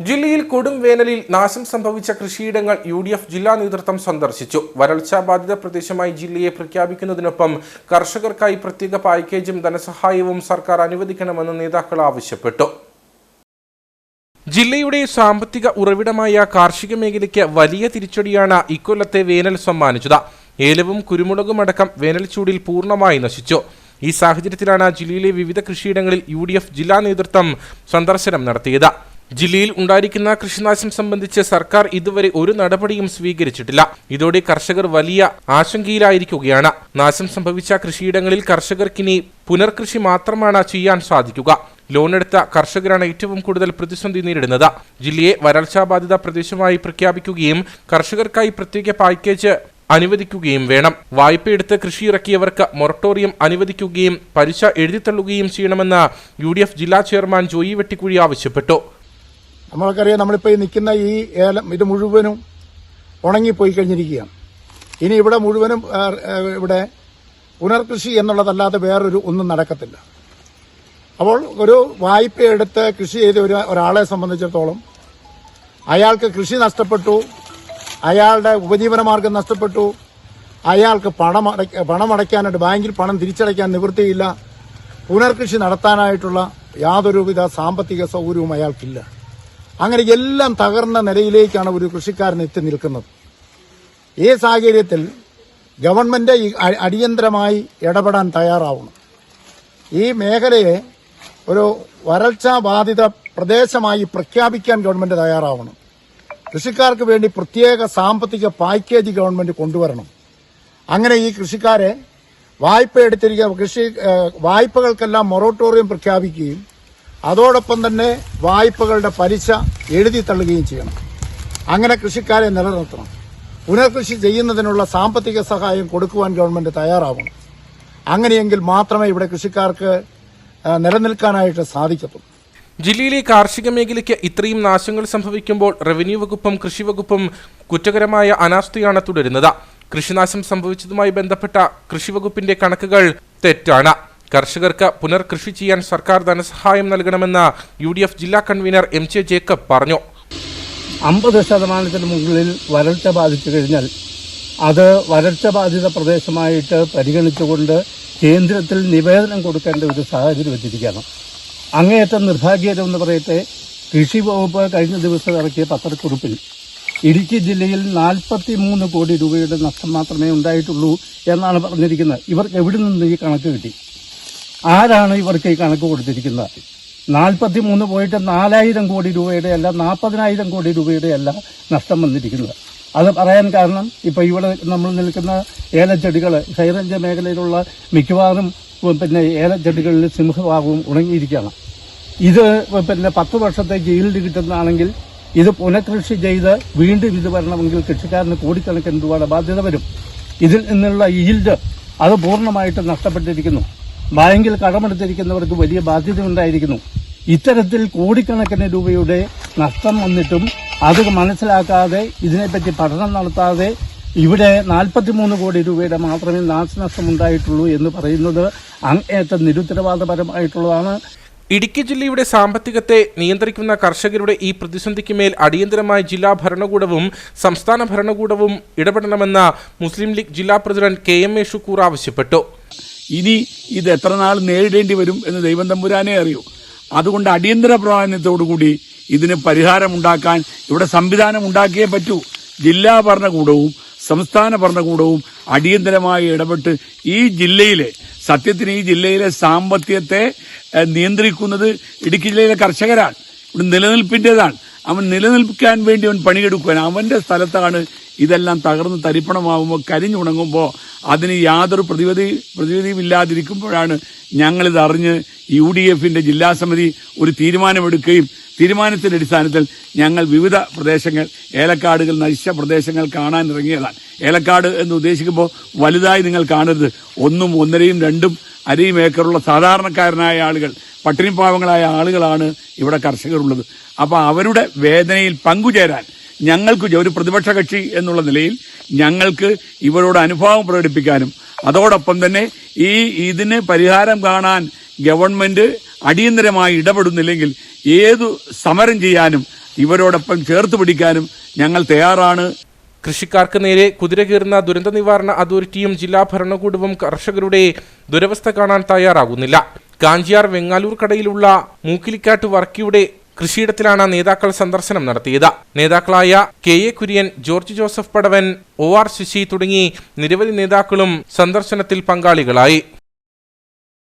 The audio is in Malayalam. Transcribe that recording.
ജില്ലയിൽ കൊടും വേനലിൽ നാശം സംഭവിച്ച കൃഷിയിടങ്ങൾ യു ഡി എഫ് ജില്ലാ നേതൃത്വം സന്ദർശിച്ചു. വരൾച്ചാ ബാധിത പ്രദേശമായി ജില്ലയെ പ്രഖ്യാപിക്കുന്നതിനൊപ്പം കർഷകർക്കായി പ്രത്യേക പാക്കേജും ധനസഹായവും സർക്കാർ അനുവദിക്കണമെന്ന് നേതാക്കൾ ആവശ്യപ്പെട്ടു. ജില്ലയുടെ സാമ്പത്തിക ഉറവിടമായ കാർഷിക മേഖലയ്ക്ക് വലിയ തിരിച്ചടിയാണ് ഇക്കൊല്ലത്തെ വേനൽ സമ്മാനിച്ചത്. ഏലവും കുരുമുളകും അടക്കം വേനൽ ചൂടിൽ പൂർണമായി നശിച്ചു. ഈ സാഹചര്യത്തിലാണ് ജില്ലയിലെ വിവിധ കൃഷിയിടങ്ങളിൽ യു ജില്ലാ നേതൃത്വം സന്ദർശനം നടത്തിയത്. ജില്ലയിൽ ഉണ്ടായിരിക്കുന്ന കൃഷിനാശം സംബന്ധിച്ച് സർക്കാർ ഇതുവരെ ഒരു നടപടിയും സ്വീകരിച്ചിട്ടില്ല. ഇതോടെ കർഷകർ വലിയ ആശങ്കയിലായിരിക്കുകയാണ്. നാശം സംഭവിച്ച കൃഷിയിടങ്ങളിൽ കർഷകർക്കിനി പുനർകൃഷി മാത്രമാണ് ചെയ്യാൻ സാധിക്കുക. ലോണെടുത്ത കർഷകരാണ് ഏറ്റവും കൂടുതൽ പ്രതിസന്ധി നേരിടുന്നത്. ജില്ലയെ വരൾച്ചാബാധിത പ്രദേശമായി പ്രഖ്യാപിക്കുകയും കർഷകർക്കായി പ്രത്യേക പാക്കേജ് അനുവദിക്കുകയും വേണം. വായ്പയെടുത്ത് കൃഷി ഇറക്കിയവർക്ക് മൊറട്ടോറിയം അനുവദിക്കുകയും പലിശ എഴുതിത്തള്ളുകയും ചെയ്യണമെന്ന് യു ജില്ലാ ചെയർമാൻ ജോയി വെട്ടിക്കുഴി ആവശ്യപ്പെട്ടു. നമ്മൾക്കറിയാം നമ്മളിപ്പോൾ ഈ നിൽക്കുന്ന ഈ ഏലം ഇത് മുഴുവനും ഉണങ്ങിപ്പോയി കഴിഞ്ഞിരിക്കുകയാണ്. ഇനി ഇവിടെ മുഴുവനും ഇവിടെ പുനർകൃഷി എന്നുള്ളതല്ലാതെ വേറൊരു ഒന്നും നടക്കത്തില്ല. അപ്പോൾ ഒരു വായ്പ എടുത്ത് കൃഷി ചെയ്ത ഒരു ഒരാളെ സംബന്ധിച്ചിടത്തോളം അയാൾക്ക് കൃഷി നഷ്ടപ്പെട്ടു അയാളുടെ ഉപജീവന മാർഗം നഷ്ടപ്പെട്ടു അയാൾക്ക് പണം അടയ്ക്ക- പണം അടയ്ക്കാനായിട്ട് ബാങ്കിൽ പണം തിരിച്ചടയ്ക്കാൻ നിവൃത്തിയില്ല. പുനർകൃഷി നടത്താനായിട്ടുള്ള യാതൊരുവിധ സാമ്പത്തിക സൗകര്യവും അയാൾക്കില്ല. അങ്ങനെ എല്ലാം തകർന്ന നിലയിലേക്കാണ് ഒരു കൃഷിക്കാരൻ എത്തി നിൽക്കുന്നത്. ഈ സാഹചര്യത്തിൽ ഗവൺമെന്റ് ഈ അടിയന്തരമായി ഇടപെടാൻ തയ്യാറാവണം. ഈ മേഖലയെ ഒരു വരൾച്ചാ ബാധിത പ്രദേശമായി പ്രഖ്യാപിക്കാൻ ഗവൺമെന്റ് തയ്യാറാവണം. കൃഷിക്കാർക്ക് വേണ്ടി പ്രത്യേക സാമ്പത്തിക പാക്കേജ് ഗവൺമെന്റ് കൊണ്ടുവരണം. അങ്ങനെ ഈ കൃഷിക്കാരെ വായ്പ എടുത്തിരിക്കുക കൃഷി വായ്പകൾക്കെല്ലാം മൊറട്ടോറിയം പ്രഖ്യാപിക്കുകയും അതോടൊപ്പം തന്നെ വായ്പകളുടെ പലിശ എഴുതി തള്ളുകയും ചെയ്യണം. അങ്ങനെ കൃഷിക്കാരെ നിലനിർത്തണം. പുനർകൃഷി ചെയ്യുന്നതിനുള്ള സാമ്പത്തിക സഹായം കൊടുക്കുവാൻ ഗവൺമെന്റ് തയ്യാറാവണം. അങ്ങനെയെങ്കിൽ മാത്രമേ ഇവിടെ കൃഷിക്കാർക്ക് നിലനിൽക്കാനായിട്ട് സാധിക്കത്തുള്ളൂ. ജില്ലയിലെ കാർഷിക മേഖലയ്ക്ക് ഇത്രയും നാശങ്ങൾ സംഭവിക്കുമ്പോൾ റവന്യൂ വകുപ്പും കൃഷി വകുപ്പും കുറ്റകരമായ അനാസ്ഥയാണ് തുടരുന്നത്. കൃഷിനാശം സംഭവിച്ചതുമായി ബന്ധപ്പെട്ട കൃഷി വകുപ്പിന്റെ കണക്കുകൾ തെറ്റാണ്. കർഷകർക്ക് പുനർകൃഷി ചെയ്യാൻ സർക്കാർ ധനസഹായം നൽകണമെന്ന് യു ഡി എഫ് ജില്ലാ കൺവീനർ എം ജെ ജേക്കബ് പറഞ്ഞു. അമ്പത് ശതമാനത്തിന് മുകളിൽ വരൾച്ച ബാധിച്ചു കഴിഞ്ഞാൽ അത് വരൾച്ച ബാധിത പ്രദേശമായിട്ട് പരിഗണിച്ചുകൊണ്ട് കേന്ദ്രത്തിൽ നിവേദനം കൊടുക്കേണ്ട ഒരു സാഹചര്യം എത്തിയിരിക്കുകയാണ്. അങ്ങേയറ്റം നിർഭാഗ്യകരമെന്ന് പറയട്ടെ കൃഷി വകുപ്പ് കഴിഞ്ഞ ദിവസം ഇറക്കിയ പത്രക്കുറിപ്പിൽ ഇടുക്കി ജില്ലയിൽ നാൽപ്പത്തി മൂന്ന് കോടി രൂപയുടെ നഷ്ടം മാത്രമേ ഉണ്ടായിട്ടുള്ളൂ എന്നാണ് പറഞ്ഞിരിക്കുന്നത്. ഇവർക്ക് എവിടെ നിന്ന് ഈ കണക്ക് കിട്ടി? ആരാണ് ഇവർക്ക് ഈ കണക്ക് കൊടുത്തിരിക്കുന്നത്? നാൽപ്പത്തി മൂന്ന് പോയിട്ട് നാലായിരം കോടി രൂപയുടെ അല്ല നാൽപ്പതിനായിരം കോടി രൂപയുടെ അല്ല നഷ്ടം വന്നിരിക്കുന്നത്. അത് പറയാൻ കാരണം ഇപ്പൊ ഇവിടെ നമ്മൾ നിൽക്കുന്ന ഏലച്ചെടികൾ ഹൈറേഞ്ച് മേഖലയിലുള്ള മിക്കവാറും പിന്നെ ഏലച്ചെടികളിൽ സിംഹഭാഗവും ഉണങ്ങിയിരിക്കുകയാണ്. ഇത് പിന്നെ പത്ത് വർഷത്തെ ഈൽഡ് കിട്ടുന്നതാണെങ്കിൽ ഇത് പുനഃകൃഷി ചെയ്ത് വീണ്ടും ഇത് വരണമെങ്കിൽ കൃഷിക്കാരന് കോടിക്കണക്കിന് രൂപയുടെ ബാധ്യത വരും. ഇതിൽ നിന്നുള്ള ഈൽഡ് അത് പൂർണമായിട്ട് നഷ്ടപ്പെട്ടിരിക്കുന്നു. ബാങ്കിൽ കടമെടുത്തിരിക്കുന്നവർക്ക് വലിയ ബാധ്യത ഉണ്ടായിരിക്കുന്നു. ഇത്തരത്തിൽ കോടിക്കണക്കിന് രൂപയുടെ നഷ്ടം വന്നിട്ടും അത് മനസ്സിലാക്കാതെ ഇതിനെപ്പറ്റി പഠനം നടത്താതെ ഇവിടെ നാൽപ്പത്തിമൂന്ന് കോടി രൂപയുടെ മാത്രമേ നാശനഷ്ടം ഉണ്ടായിട്ടുള്ളൂ എന്ന് പറയുന്നത് അങ്ങേയറ്റം നിരുത്തരവാദപരമായിട്ടുള്ളതാണ്. ഇടുക്കി ജില്ലയുടെ സാമ്പത്തികത്തെ നിയന്ത്രിക്കുന്ന കർഷകരുടെ ഈ പ്രതിസന്ധിക്ക് മേൽ അടിയന്തരമായി ജില്ലാ ഭരണകൂടവും സംസ്ഥാന ഭരണകൂടവും ഇടപെടണമെന്ന് മുസ്ലിം ലീഗ് ജില്ലാ president K M A Shukkur ആവശ്യപ്പെട്ടു. ഇനി ഇത് എത്ര നാൾ നേരിടേണ്ടി വരും എന്ന് ദൈവം തമ്പുരാനെ അറിയൂ. അതുകൊണ്ട് അടിയന്തര പ്രാധാന്യത്തോടുകൂടി ഇതിന് പരിഹാരമുണ്ടാക്കാൻ ഇവിടെ സംവിധാനം ഉണ്ടാക്കിയേ പറ്റൂ. ജില്ലാ ഭരണകൂടവും സംസ്ഥാന ഭരണകൂടവും അടിയന്തരമായി ഇടപെട്ട് ഈ ജില്ലയിലെ സത്യത്തിന് ഈ ജില്ലയിലെ സാമ്പത്തികത്തെ നിയന്ത്രിക്കുന്നത് ഇടുക്കി ജില്ലയിലെ കർഷകരാണ്. ഇവിടെ നിലനിൽപ്പിന്റേതാണ് അവൻ നിലനിൽക്കാൻ വേണ്ടി അവൻ പണിയെടുക്കുവാൻ. അവന്റെ സ്ഥലത്താണ് ഇതെല്ലാം തകർന്ന് തരിപ്പണമാവുമ്പോൾ കരിഞ്ഞുണങ്ങുമ്പോൾ അതിന് യാതൊരു പ്രതിവിധി പ്രതിവിധിയും ഇല്ലാതിരിക്കുമ്പോഴാണ് ഞങ്ങളിത് അറിഞ്ഞ് യു ഡി എഫിന്റെ ജില്ലാ സമിതി ഒരു തീരുമാനമെടുക്കുകയും തീരുമാനത്തിന്റെ അടിസ്ഥാനത്തിൽ ഞങ്ങൾ വിവിധ പ്രദേശങ്ങൾ ഏലക്കാടുകൾ നശിച്ച പ്രദേശങ്ങൾ കാണാൻ ഇറങ്ങിയതാണ്. ഏലക്കാട് എന്ന് ഉദ്ദേശിക്കുമ്പോൾ വലുതായി നിങ്ങൾ കാണരുത്. ഒന്നും ഒന്നരയും രണ്ടും അരയും ഏക്കറുള്ള സാധാരണക്കാരനായ ആളുകൾ പട്ടിണിപ്പാവങ്ങളായ ആളുകളാണ് ഇവിടെ കർഷകരുള്ളത്. അപ്പോൾ അവരുടെ വേദനയിൽ പങ്കുചേരാൻ ഞങ്ങൾക്ക് ഒരു പ്രതിപക്ഷ കക്ഷി എന്നുള്ള നിലയിൽ ഞങ്ങൾക്ക് ഇവരോട് അനുഭാവം പ്രകടിപ്പിക്കാനും അതോടൊപ്പം തന്നെ ഈ ഇതിന് പരിഹാരം കാണാൻ ഗവൺമെന്റ് അടിയന്തരമായി ഇടപെടുന്നില്ലെങ്കിൽ ഏതു സമരം ചെയ്യാനും ഇവരോടൊപ്പം ചേർത്ത് പിടിക്കാനും ഞങ്ങൾ തയ്യാറാണ്. കൃഷിക്കാർക്ക് നേരെ കുതിര കീറുന്ന ദുരന്ത നിവാരണ അതോറിറ്റിയും ജില്ലാ ഭരണകൂടവും കർഷകരുടെ ദുരവസ്ഥ കാണാൻ തയ്യാറാകുന്നില്ല. കാഞ്ചിയാർ വെങ്ങാലൂർ കടയിലുള്ള മൂക്കിലിക്കാട്ട് വർക്കിയുടെ കൃഷിയിടത്തിലാണ് നേതാക്കൾ സന്ദർശനം നടത്തിയത്. നേതാക്കളായ K A Kurian George Joseph Padavan O R Sasi തുടങ്ങി നിരവധി നേതാക്കളും സന്ദർശനത്തിൽ പങ്കാളികളായി.